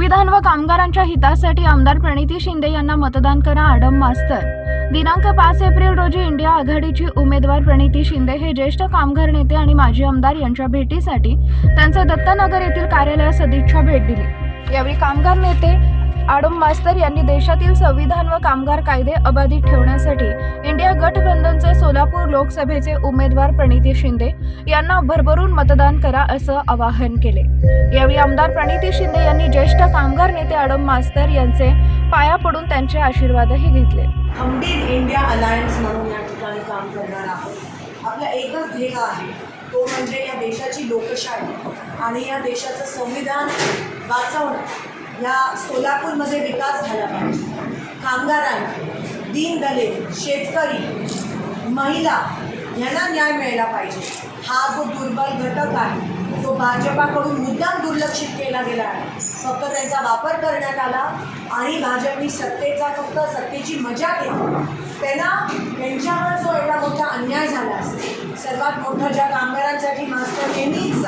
कामगारांच्या हितासाठी आमदार प्रणिती शिंदे यांना मतदान करा आडम मास्तर. दिनांक पाच एप्रिल रोजी इंडिया आघाडीची उमेदवार प्रणिती शिंदे हे ज्येष्ठ कामगार नेते आणि माजी आमदार यांच्या भेटीसाठी त्यांचे दत्तनगर येथील कार्यालयात सदिच्छा भेट दिली. यावेळी कामगार नेते आडम मास्तर यांनी देशातील संविधान व कामगार कायदे अबाधित ठेवण्यासाठी इंडिया गठबंधनचे सोलापूर लोकसभेचे उमेदवार प्रणिती शिंदे यांना भरभरून मतदान करा असं आवाहन केले. यावेळी आमदार प्रणिती शिंदे यांनी ज्येष्ठ कामगार नेते आडम मास्तर यांचे पाया पडून त्यांचे आशीर्वादही घेतले. इंडिया अलायन्स म्हणून या ठिकाणी काम करणार आहोत. आपला एकच ध्येय आहे तो म्हणजे या देशाची लोकशाही आणि या देशाचं संविधान वाचवणं. या सोलापूरमध्ये विकास झाला पाहिजे. कामगारांना दीनदलित शेतकरी महिला यांना न्याय मिळाला पाहिजे. हा जो दुर्बल घटक आहे जो भाजपाकडून मुद्दाम दुर्लक्षित केला गेला आहे फक्त त्यांचा वापर करण्यात आला आणि भाजपनी सत्तेचा फक्त सत्तेची मजा घेतली त्यांना त्यांच्यावर जो एवढा मोठा अन्याय झाला असेल सर्वात मोठं ज्या कामगारांसाठी मास्टर नेहमीच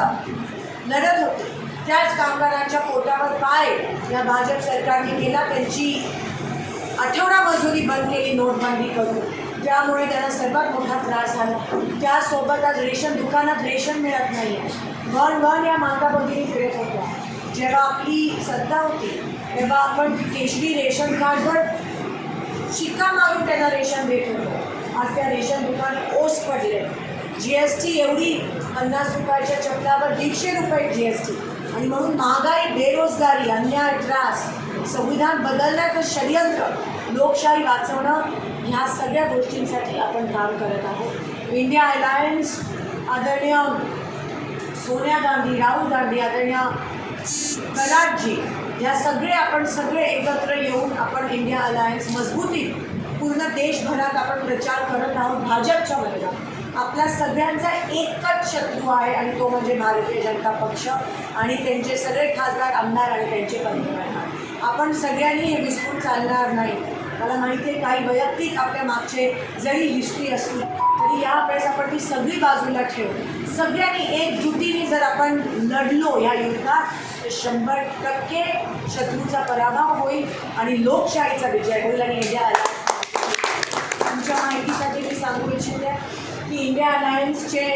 लढत होते त्याच कामगारांच्या पोटावर पाय या भाजप सरकारने केला त्यांची आठवडा मजुरी बंद केली नोटबंदी करून. त्यामुळे त्यांना सर्वात मोठा त्रास झाला. त्यासोबत आज रेशन दुकानात रेशन मिळत नाही. आहे वन वन या मागाबंदीने फिरत होत्या. जेव्हा आपली सत्ता होती तेव्हा आपण केशरी रेशन कार्डवर शिक्का मारून त्यांना रेशन देत होतो. आज त्या रेशन दुकान ओस पडले जी एस टी एवढी पन्नास रुपयाच्या चपलावर दीडशे रुपये जी एस टी. आणि म्हणून महागाई बेरोजगारी अन्याय त्रास संविधान बदलण्याचं षडयंत्र लोकशाही वाचवणं ह्या सगळ्या गोष्टींसाठी आपण काम करत आहोत. इंडिया अलायन्स आदरणीय सोनिया गांधी राहुल गांधी आदरणीय कलाटजी या सगळे आपण सगळे एकत्र येऊन आपण इंडिया अलायन्स मजबूतीत पूर्ण देशभरात आपण प्रचार करत आहोत. भाजपच्या विरोधात आपल्या सगळ्यांचा एकच शत्रू आहे आणि तो म्हणजे भारतीय जनता पक्ष आणि त्यांचे सगळे खासदार आमदार आणि त्यांचे पंतप्रधान. आपण सगळ्यांनी हे विसरून चालणार नाही. मला माहिती आहे काही वैयक्तिक आपल्या मागचे जरी हिस्ट्री असली तरी यावेळेस आपण ती सगळी बाजूला ठेवू. सगळ्यांनी एकजुटीने जर आपण लढलो या युद्धात तर शंभर टक्के शत्रूचा पराभव होईल आणि लोकशाहीचा विजय होईल आणि इंडिया अलायन्स तुमच्या माहितीसाठी मी सांगू इच्छिते की इंडिया अलायन्सचे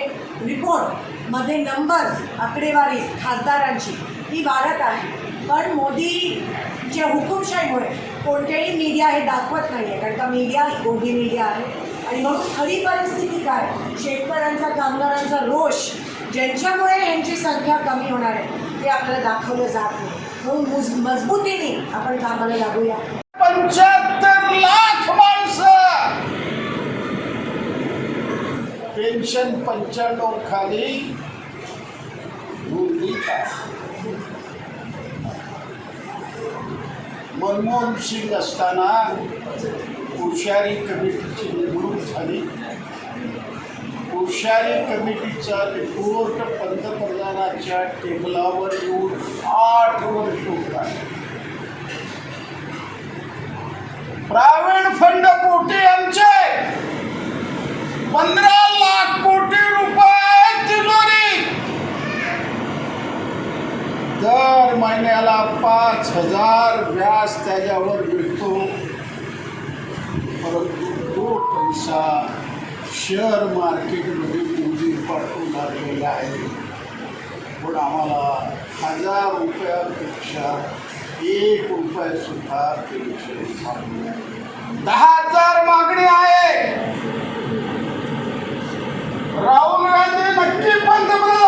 रिपोर्टमध्ये नंबर्स आकडेवारी खासदारांची ही वाढत आहे. पण मोदीच्या हुकुमशाहीमुळे कोणतेही मीडिया हे दाखवत नाही आहे कारण का मीडिया गोदी मीडिया आहे. आणि म्हणून खरी परिस्थिती काय? शेतकऱ्यांचा कामगारांचा रोष ज्यांच्यामुळे यांची संख्या कमी होणार आहे ते आपल्याला दाखवलं जात नाही. म्हणून मुज मजबूतीने आपण कामाला लागूया. पंच्याहत्तर लाख पेन्शन पंच्याण्णव खाली. मनमोहन सिंग असताना हुशारी कमिटीची निवडणूक झाली. हुशारी कमिटीचा रिपोर्ट पंतप्रधानाच्या टेबलावर येऊन आठ वर्ष होता प्रायव्हेट फंड पोटे आमचे? पंधरा महिन्याला पाच हजार व्याज त्याच्यावर मिळतो परंतु तो पैसा शेअर मार्केटमध्ये मुली पाठवून लागलेला आहे. पण आम्हाला हजार रुपयापेक्षा एक रुपयासुद्धा पेन्शन मागणी दहा हजार मागणी आहे. राहुल गांधी नक्की पंतप्रधान